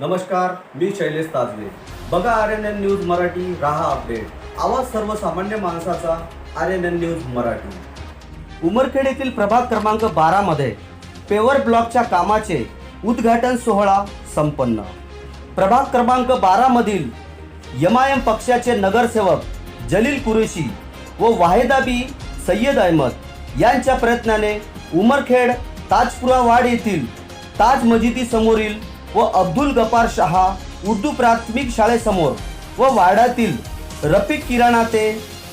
नमस्कार मी शैलेश ताजवे. बघा R N N news Marathi राहा अपडेट. आवाज सर्वसामान्य माणसाचा R N N news Marathi. Umarkhed येथील प्रभाग क्रमांक बारा मध्ये पेवर ब्लॉकच्या कामाचे उद्घाटन सोहळा संपन्न. प्रभाग क्रमांक बारा मधील एम पक्षाचे नगरसेवक जलील कुरेशी व वाहेदाबी सय्यद अहमद यांच्या प्रयत्नाने उमरखेड ताजपुरा वाड येथील ताज मजिदी समोरील व अब्दुल गफार शहा उर्दू प्राथमिक शाळेसमोर व वाड्यातील रफिक किराणा ते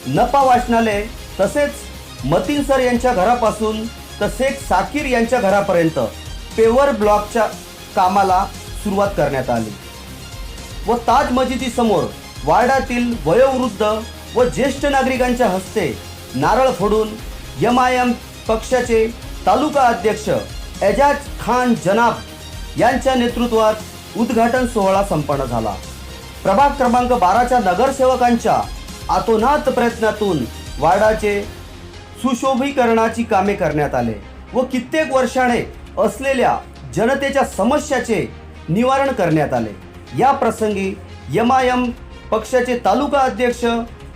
नपा वाचनालय तसेच मतीन सर यांच्या घरापासून तसेच साकीर यांच्या घरापर्यंत पेवर ब्लॉकच्या कामाला सुरुवात करण्यात आली व ताज मजिदीसमोर वार्डातील वयोवृद्ध व ज्येष्ठ नागरिकांच्या हस्ते नारळ फोडून एम आय एम पक्षाचे तालुका अध्यक्ष एजाज खान जनाब यांच्या नेतृत्वात उद्घाटन सोहळा संपन्न झाला. प्रभाग क्रमांक बाराच्या नगरसेवकांच्या आतोनात प्रयत्नातून वार्डाचे सुशोभीकरणाची कामे करण्यात आले व कित्येक वर्षाने असलेल्या जनतेच्या समस्याचे निवारण करण्यात आले. या प्रसंगी एम आय एम पक्षाचे तालुका अध्यक्ष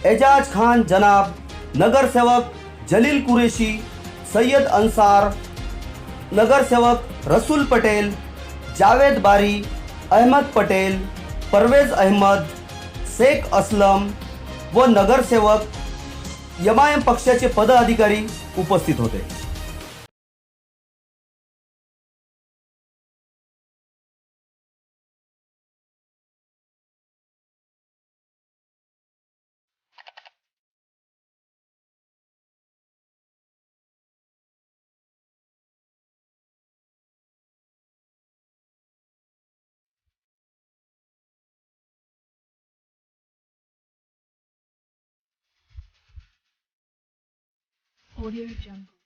एजाज खान जनाब नगरसेवक जलील कुरेशी सय्यद अन्सार नगरसेवक रसूल पटेल जावेद बारी अहमद पटेल परवेज अहमद शेख असलम व नगरसेवक यमायम पक्षाचे पदाधिकारी उपस्थित होते. Audio Jungle.